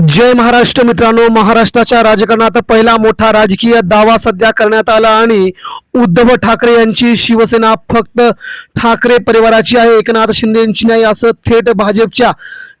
जय महाराष्ट्र मित्रांनो महाराष्ट्राच्या राजकारणात पहिला मोठा राजकीय दावा सध्या करण्यात आला आणि उद्धव ठाकरे यांची शिवसेना फक्त ठाकरे परिवाराची आहे. एकनाथ शिंदेची नाही असं थेट भाजपच्या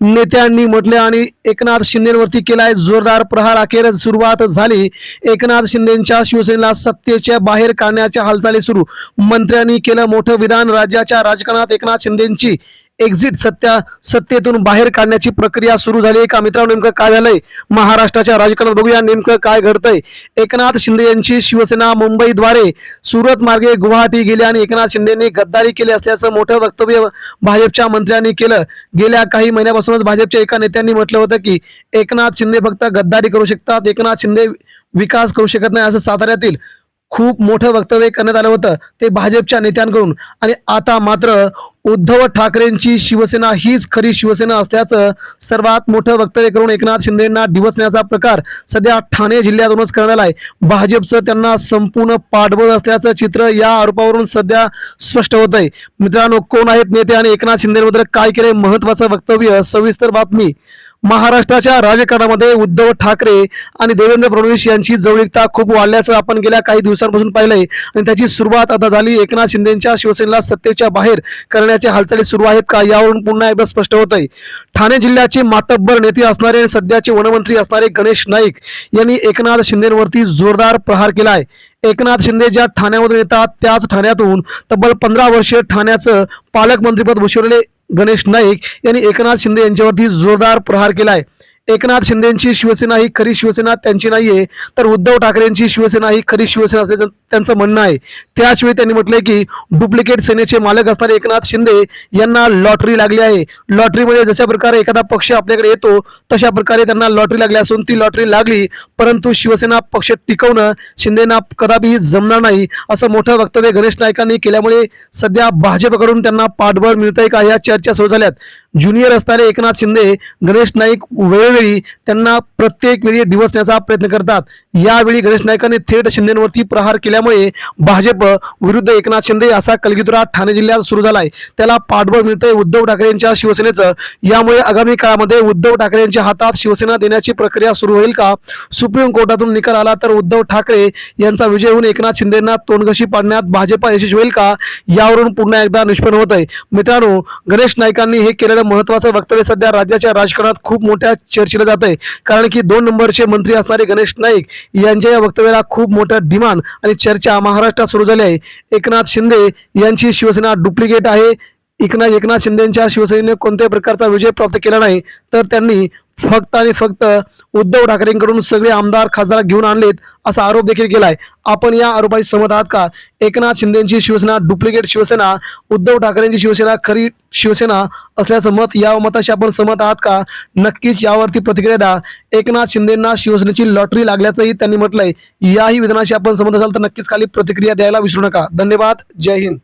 नेत्यांनी म्हटले आणि एकनाथ शिंदेवरती केलाय जोरदार प्रहार. अखेर सुरुवात झाली. एकनाथ शिंदेच्या शिवसेनेला सत्तेच्या बाहेर काढण्याच्या हालचाली सुरू. मंत्र्यांनी केलं मोठं विधान. राज्याच्या राजकारणात एकनाथ शिंदेची एक्झिट सत्या सत्तेतून बाहेर काढण्याची प्रक्रिया सुरू झाली. आहे का मित्रांनो नेमकं काय झालंय? महाराष्ट्राच्या राजकारणात बघूया नेमकं काय घडतंय. एकनाथ शिंदे यांची शिवसेना मुंबईद्वारे सुरत मार्गे गुवाहाटी गेली आणि एकनाथ शिंदेने गद्दारी केली असल्याचं मोठं वक्तव्य भाजपच्या मंत्र्यांनी केलं. गेल्या काही महिन्यापासूनच भाजपच्या एका नेत्यांनी म्हटलं होतं की एकनाथ शिंदे फक्त गद्दारी करू शकतात एकनाथ शिंदे विकास करू शकत नाही असं साताऱ्यातील खूप मोठं वक्तव्य करण्यात आलं होतं ते भाजपच्या नेत्यांकडून. आणि आता मात्र उद्धव ठाकरेंची शिवसेना हीच खरी शिवसेना असल्याचं सर्वात मोठं वक्तव्य करून एकनाथ शिंदेना डिवचण्याचा प्रकार सध्या ठाणे जिल्ह्यातूनच करण्यात आलाय. भाजपचं त्यांना संपूर्ण पाठबळ असल्याचं चित्र या आरोपावरून सध्या स्पष्ट होत आहे मित्रांनो कोण आहेत नेते आणि एकनाथ शिंदेबद्दल काय केले महत्वाचं वक्तव्य? सविस्तर बातमी महाराष्ट्राच्या राजकारणामध्ये उद्धव ठाकरे आणि देवेंद्र फडणवीस यांची जवळीकता खूप वाढल्याचं आपण गेल्या काही दिवसांपासून पाहिलंय. आणि त्याची सुरुवात आता झाली एकनाथ शिंदेच्या शिवसेनेला सत्तेच्या बाहेर करण्याच्या हालचाली सुरू आहेत का यावरून पुन्हा एकदा स्पष्ट होत आहे ठाणे जिल्ह्याचे मातब्बर नेते असणारे आणि सध्याचे वनमंत्री असणारे गणेश नाईक यांनी एकनाथ शिंदेवरती जोरदार प्रहार केलाय. एकनाथ शिंदे ज्या ठाण्यामधून येतात त्याच ठाण्यातून तब्बल पंधरा वर्षे ठाण्याचं पालकमंत्रीपद भूषवलेले गणेश नाईक यांनी एकनाथ शिंदे यांच्यावरती जोरदार प्रहार केला आहे एकनाथ शिंदेची शिवसेना ही खरी शिवसेना त्यांची नाहीये. तर उद्धव ठाकरेंची शिवसेना ही खरी शिवसेना असल्याचं त्यांचं म्हणणं आहे. त्याचवेळी त्यांनी म्हटलंय की डुप्लिकेट सेनेचे मालक असणारे एकनाथ शिंदे यांना लॉटरी लागली आहे. लॉटरीमध्ये जशा प्रकारे एखादा पक्ष आपल्याकडे येतो तशा प्रकारे त्यांना लॉटरी लागली असून ती लॉटरी लागली परंतु शिवसेना पक्ष टिकवणं शिंदेना कदापिही जमणार नाही असं मोठं वक्तव्य गणेश नायकांनी केल्यामुळे सध्या भाजपकडून त्यांना पाठबळ मिळतंय का? या चर्चा सुरू झाल्यात. ज्युनियर असणारे एकनाथ शिंदे गणेश नाईक वेळोवेळी त्यांना प्रत्येक वेळी दिवसण्याचा प्रयत्न करतात. यावेळी गणेश नाईकांनी थेट शिंदेवरती प्रहार केल्यामुळे भाजप विरुद्ध एकनाथ शिंदे असा कलगीतुरा ठाणे जिल्ह्यात सुरू झालाय. त्याला पाठबळ मिळतंय उद्धव ठाकरे यांच्या शिवसेनेचं. यामुळे आगामी काळामध्ये उद्धव ठाकरे यांच्या हातात शिवसेना देण्याची प्रक्रिया सुरू होईल का? सुप्रीम कोर्टातून निकाल आला तर उद्धव ठाकरे यांचा विजय होऊन एकनाथ शिंदेना तोंडघशी पाडण्यात भाजप यशस्वी होईल का? यावरून पुन्हा एकदा निष्पन्न होत आहे मित्रांनो गणेश नाईकांनी हे केलेलं महत्वाचं वक्तव्य सध्या राज्याच्या राजकारणात खूप मोठ्या चर्चेला जात आहे कारण की दोन नंबरचे मंत्री असणारे गणेश नाईक यांच्या या वक्तव्याला खूप मोठा डिमांड आणि चर्चा महाराष्ट्रात सुरू झाली आहे. एकनाथ शिंदे यांची शिवसेना डुप्लिकेट आहे. एकनाथ एकनाथ शिंदेच्या शिवसेनेने कोणत्याही प्रकारचा विजय प्राप्त केला नाही. तर त्यांनी फक्त आणि फक्त उद्धव ठाकरेंकडून सगळे आमदार खासदार घेऊन आणलेत असा आरोप देखील केलाय. आपण या आरोपाशी सहमत आहात का? एकनाथ शिंदेची शिवसेना डुप्लिकेट शिवसेना उद्धव ठाकरेंची शिवसेना खरी शिवसेना असल्याचं मत या मताशी आपण सहमत आहात का? नक्कीच यावरती प्रतिक्रिया द्या. एकनाथ शिंदेना शिवसेनेची लॉटरी लागल्याचंही त्यांनी म्हटलंय. याही विधानाशी आपण सहमत असाल तर नक्कीच खाली प्रतिक्रिया द्यायला विसरू नका. धन्यवाद. जय हिंद.